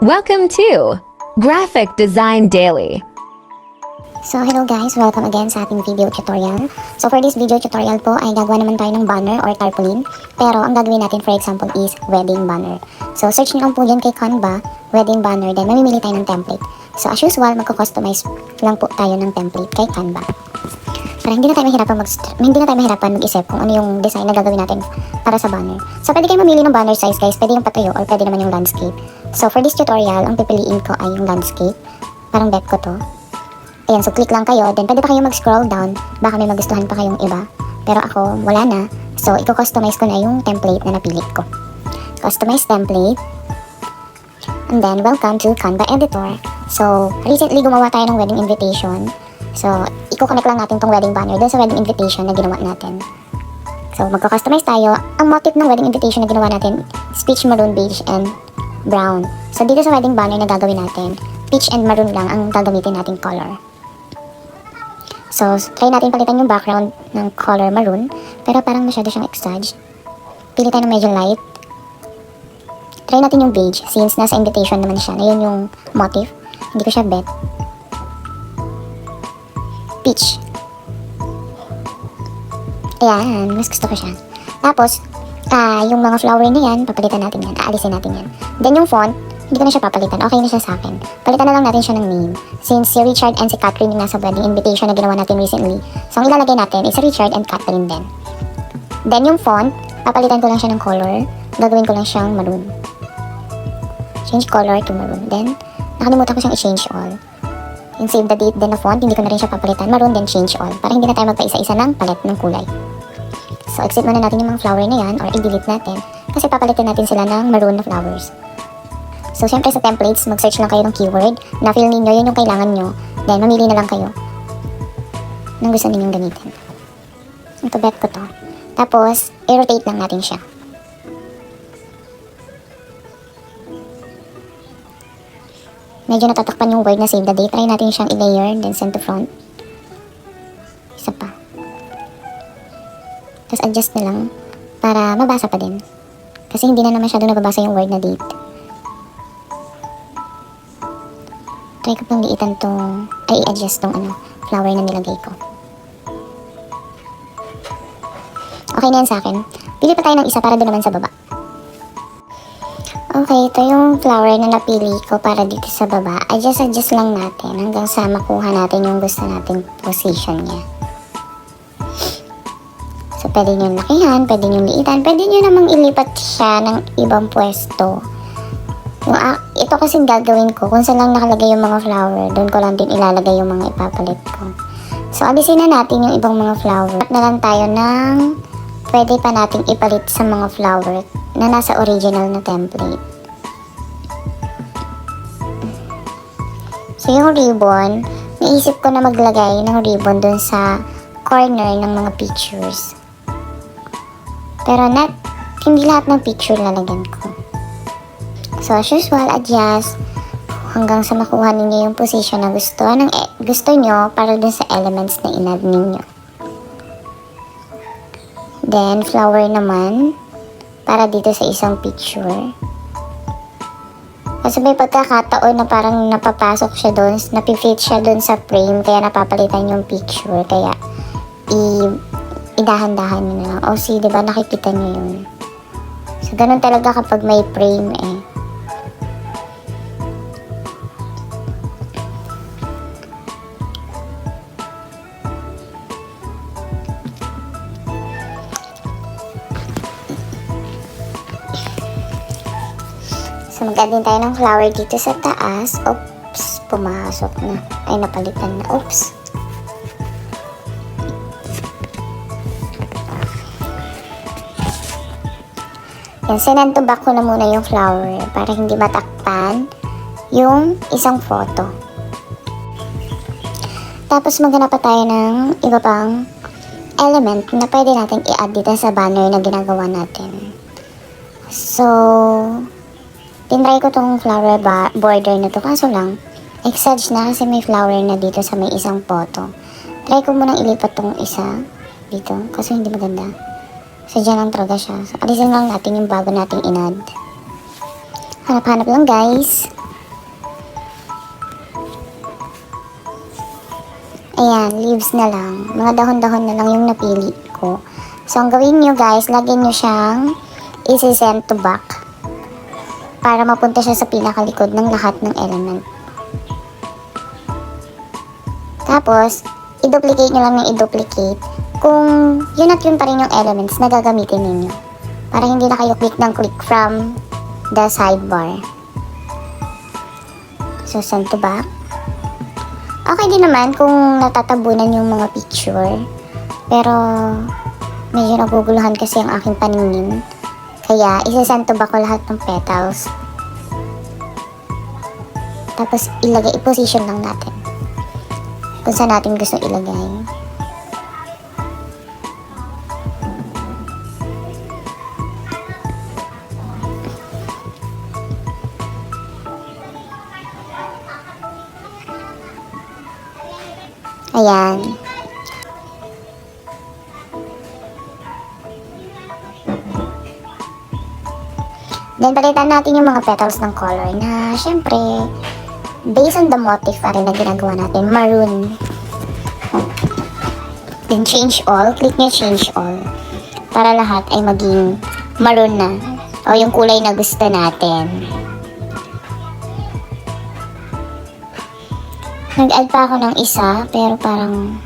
Welcome to Graphic Design Daily. So hello guys, welcome again sa ating video tutorial. So for this video tutorial po ay gagawa naman tayo ng banner or tarpaulin. Pero ang gagawin natin for example is wedding banner. So search nyo lang po dyan kay Canva, wedding banner, then mamimili tayo ng template. So as usual, magko-customize lang po tayo ng template kay Canva. Para hindi na tayo mahirapan mag hindi na tayo mahirapan mag-isip kung ano yung design na gagawin natin para sa banner. So pwede kayo mamili ng banner size guys, pwede yung patayo or pwede naman yung landscape. So for this tutorial, ang pipiliin ko ay yung landscape. Parang bet ko to. Ayan, so click lang kayo. Then, pwede pa kayo mag-scroll down. Baka may magustuhan pa kayong iba. Pero ako, wala na. So, i-customize ko na yung template na napili ko. Customize template. And then, welcome to Canva Editor. So, recently gumawa tayo ng wedding invitation. So, i-connect lang natin tong wedding banner dun sa wedding invitation na ginawa natin. So, magka-customize tayo. Ang motif ng wedding invitation na ginawa natin is peach, maroon, beige, and brown. So, dito sa wedding banner na gagawin natin, peach and maroon lang ang gagamitin nating color. So, try natin palitan yung background ng color maroon. Pero parang masyado siyang exage. Pili tayo ng medyo light. Try natin yung beige since nasa invitation naman siya. Na yun yung motif. Hindi ko siya bet. Peach. Ayan, mas gusto ko siya. Tapos, ah, yung mga flower na yan, papalitan natin yan. Aalisin natin yan. Then yung font, hindi ko na siya papalitan. Okay na siya sa akin. Palitan na lang natin siya ng name. Since si Richard and si Catherine yung nasa wedding invitation na ginawa natin recently. So, ang ilalagay natin is Richard and Catherine din. Then yung font, papalitan ko lang siya ng color. Gagawin ko lang siyang maroon. Change color to maroon. Then, nakalimutan ko siyang i-change all. Yung save the date din na font, hindi ko na rin siya papalitan. Maroon then change all. Para hindi na tayo magpa-isa-isa ng palet ng kulay. So, exit muna natin yung mga flower na yan or i-delete natin. Kasi papalitan natin sila ng maroon na flowers. So, syempre sa templates, mag-search lang kayo ng keyword na feel ninyo, yun yung kailangan nyo. Then, mamili na lang kayo ng gusto ninyong gamitin. Ito, bet ko to. Tapos, i-rotate lang natin siya. Medyo natatakpan yung word na save the date. Try natin siyang i-layer, then send to front. Tapos adjust na lang para mabasa pa din. Kasi hindi na naman masyado nababasa yung word na date. Try ko pang liitan tong, ay i-adjust tong ano, flower na nilagay ko. Okay na yan sa akin. Pili pa tayo ng isa para doon naman sa baba. Okay, ito yung flower na napili ko para dito sa baba. Adjust-adjust lang natin hanggang sa makuha natin yung gusto nating position niya. So, pwede nyo lakihan, pwede nyo liitan, pwede nyo namang ilipat siya ng ibang pwesto. Yung, ah, ito kasing gagawin ko, kung saan lang nakalagay yung mga flower, doon ko lang din ilalagay yung mga ipapalit ko. So, alisin na natin yung ibang mga flower. At na lang tayo ng pwede pa nating ipalit sa mga flower na nasa original na template. So, yung ribbon, naisip ko na maglagay ng ribbon dun sa corner ng mga pictures. Pero not, hindi lahat ng picture lalagyan ko. So, as usual, adjust hanggang sa makuha ninyo yung position na gusto, ng, e- gusto nyo para dun sa elements na inad ninyo. Then, flower naman, para dito sa isang picture. Kasi may pagkakataon na parang napapasok siya doon, napifit siya doon sa frame, kaya napapalitan yung picture. Kaya, i idahan-dahan nyo na lang. O, see, di ba nakikita nyo yun? So, ganun talaga kapag may frame eh. So, mag din tayo ng flower dito sa taas. Oops, pumasok na. Ay, napalitan na. Oops. Yan, sinantubak ko na muna yung flower para hindi matakpan yung isang photo. Tapos maghanap pa tayo ng iba pang element na pwede natin i-add dito sa banner na ginagawa natin. So, tinry ko tong flower border na to kaso lang, exage na kasi may flower na dito sa may isang photo. Try ko munang ilipat tong isa dito kasi hindi maganda. So, dyan lang talaga siya. Alisin lang natin yung bago nating inad. Hanap-hanap lang, guys. Ayan, leaves na lang. Mga dahon-dahon na lang yung napili ko. So, ang gawin nyo, guys, lagyan nyo siyang isi-send to back para mapunta siya sa pinakalikod ng lahat ng element. Tapos, i-duplicate nyo lang yung i-duplicate kung yun at yun pa rin yung elements na gagamitin ninyo. Para hindi na kayo click ng click from the sidebar. So, send to back. Okay din naman kung natatabunan yung mga picture. Pero, medyo naguguluhan kasi ang aking paningin. Kaya, isa-send to back ko lahat ng petals. Tapos, ilagay, i-position lang natin. Kung saan natin gusto ilagay. Ayan. Then, palitan natin yung mga petals ng color na, syempre, based on the motif pa rin na ginagawa natin, maroon. Then, change all. Click nyo change all. Para lahat ay maging maroon na. O yung kulay na gusto natin. Nag-add pa ako ng isa, pero parang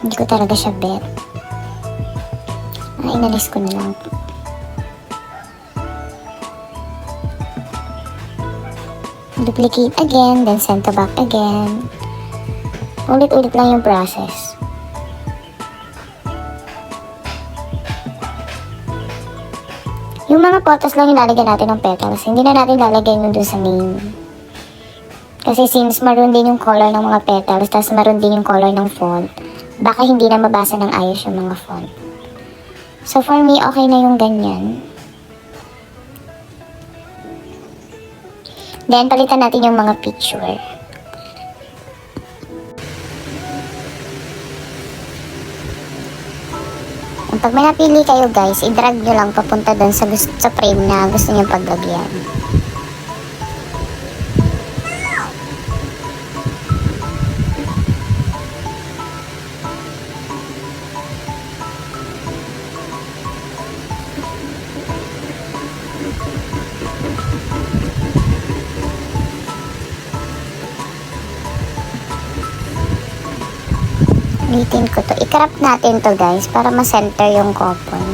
hindi ko talaga siya bet. Ah, inalis ko na lang. Duplicate again, then send to back again. Ulit-ulit lang yung process. Yung mga photos lang ilalagay natin ng petals. Hindi na natin lalagay nun dun sa name. Kasi since maroon din yung color ng mga petals, tapos maroon din yung color ng font, baka hindi na mabasa ng ayos yung mga font. So for me, okay na yung ganyan. Then, palitan natin yung mga picture. Pag may napili kayo guys, i-drag nyo lang papunta dun sa, sa frame na gusto nyo paglagyan. Ulitin ko to. I-crop natin to guys para ma-center yung couple.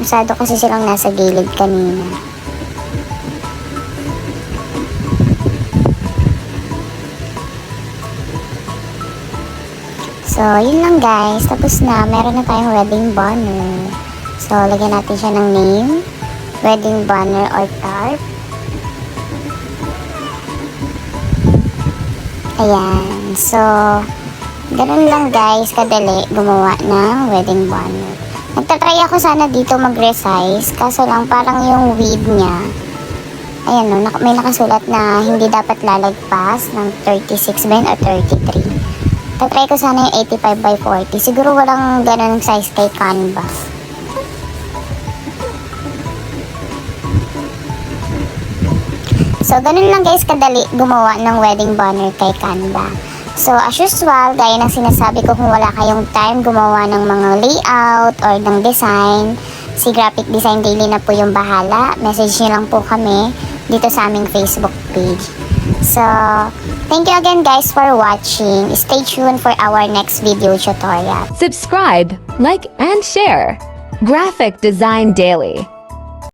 Masyado kasi silang nasa gilid kanina. So, yun lang guys. Tapos na. Meron na tayong wedding banner. So, lagyan natin siya ng name. Wedding banner or tarp. Ayan. So, Ganun lang guys, kadali gumawa ng wedding banner. Nagtatry ako sana dito mag-resize, kaso lang parang yung width niya, ayan no, may nakasulat na hindi dapat lalagpas ng 36 ba yun or 33. Tatry ko sana yung 85 by 40. Siguro walang ganun size kay Canva. So, ganun lang guys kadali gumawa ng wedding banner kay Canva. So, as usual, gaya ng sinasabi ko kung wala kayong time gumawa ng mga layout or ng design, si Graphic Design Daily na po yung bahala. Message nyo lang po kami dito sa aming Facebook page. So, thank you again guys for watching. Stay tuned for our next video tutorial. Subscribe, like, and share. Graphic Design Daily.